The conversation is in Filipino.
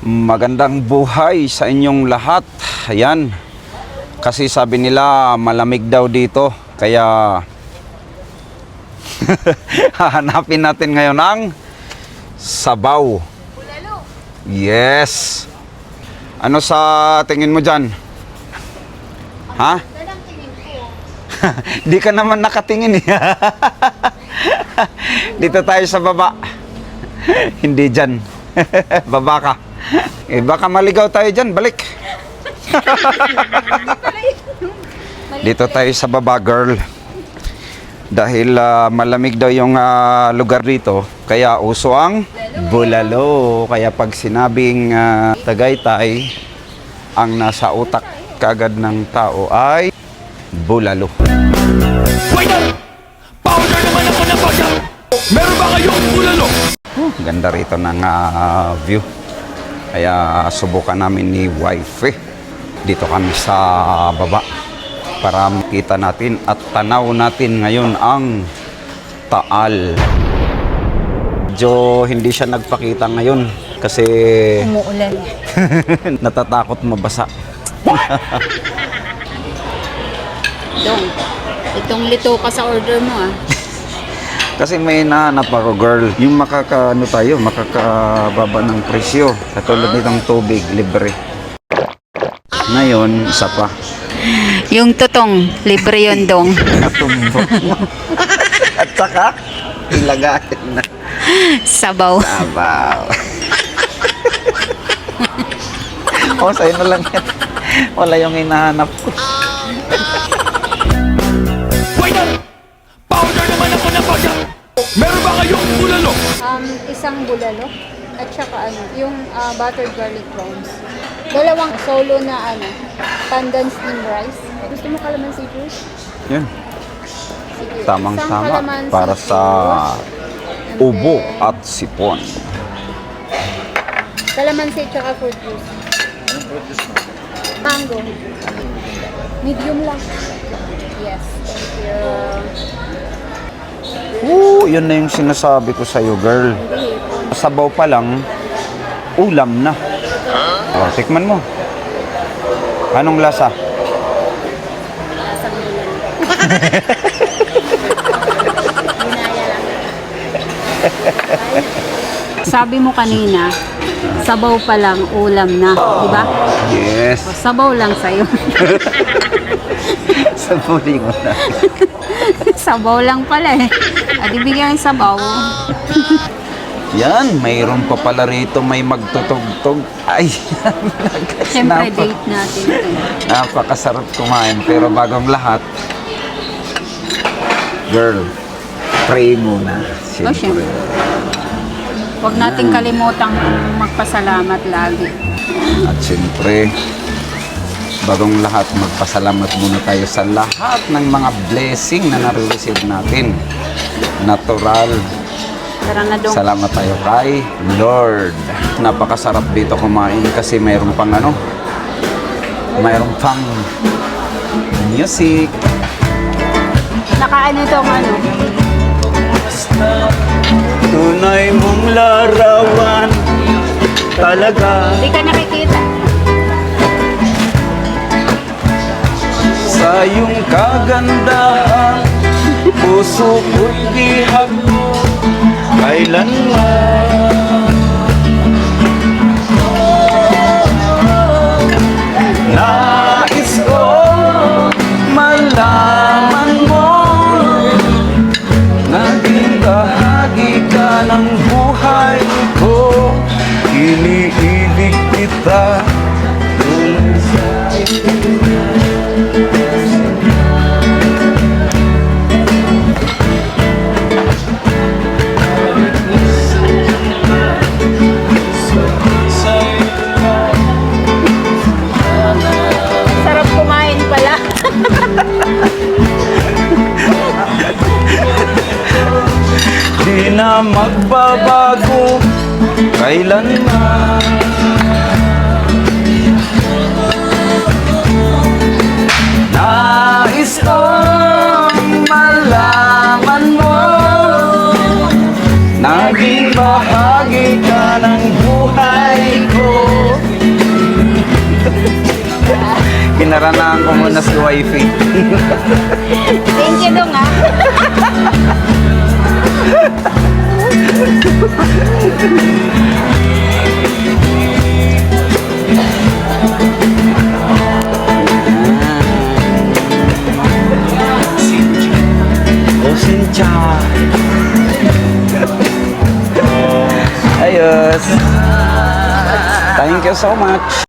Magandang buhay sa inyong lahat. Ayan. Kasi sabi nila malamig daw dito. Kaya hahanapin natin ngayon ang sabaw. Yes. Ano sa tingin mo dyan? Ha? Di ka naman nakatingin eh. Dito tayo sa baba. Hindi dyan. baba ka. Eh, baka maligaw tayo dyan. Balik. Dito tayo sa baba, girl. Dahil ah, malamig daw yung ah, lugar dito, kaya uso ang bulalo. Kaya pag sinabing ah, Tagaytay, ang nasa utak kagad ng tao ay bulalo. Powder naman ako ng baga! Meron ba kayong bulalo? Ganda rito ng ah, view. Kaya subukan namin ni wife eh. Dito kami sa baba para makita natin at tanaw natin ngayon ang Taal. Medyo hindi siya nagpakita ngayon kasi Umuulan. natatakot mabasa. Dong, itong lito ka sa order mo ah. Kasi may nahanap ako girl, yung makaka ano tayo, makakababa ng presyo. Katulad nitong tubig, libre. Ngayon, isa pa. Yung tutong, libre yun dong. At saka, ilagayin na. Sabaw. Abaw. o, sa'yo na lang yan. Wala yung hinahanap ko. Meron ba kayong bulalo? Um, isang bulalo at saka ano, yung ah, buttered garlic prawns. Dalawang solo na ano, pandan steamed rice. Gusto mo calamansi juice? Yan. Sige. Isang Tamang-tama calamansi para sa juice, ubo then at sipon. Calamansi at saka fruit juice. Mango. Medium lang. Yes, thank you. Oo, yun na yung sinasabi ko sa'yo, girl. Sabaw pa lang, ulam na. O, tikman mo. Anong lasa? Sabi mo kanina, sabaw pa lang, ulam na. Di ba? Yes. O, Sabaw lang sa'yo. Sabuli mo na. sabaw lang pala eh. At ibigyan yung sabaw. Yan, mayroon pa pala rito may magtutugtog. Ay, Siyempre, napa- date natin. ito. napakasarap kumain. Pero bagong lahat, girl, pray muna. Oh, Siyempre. Huwag natin kalimutang magpasalamat lagi. At siyempre, bagong lahat, magpasalamat muna tayo sa lahat ng mga blessing na nare-receive natin. Natural. Salamat tayo kay Lord. Napakasarap dito kumain kasi mayroon pang ano, mayroon pang music. Nakaano itong ano? Tunay mong larawan talaga Hindi ka nakikita. Iyong kagandahan. Puso ko'y bihag mo kailanman. na magbabago. Kailanman Nais kong malaman mo Naging bahagi ka ng buhay ko. Kinaranaan ko muna si wifey. Thank you dong ah. Ayos. Thank you so much.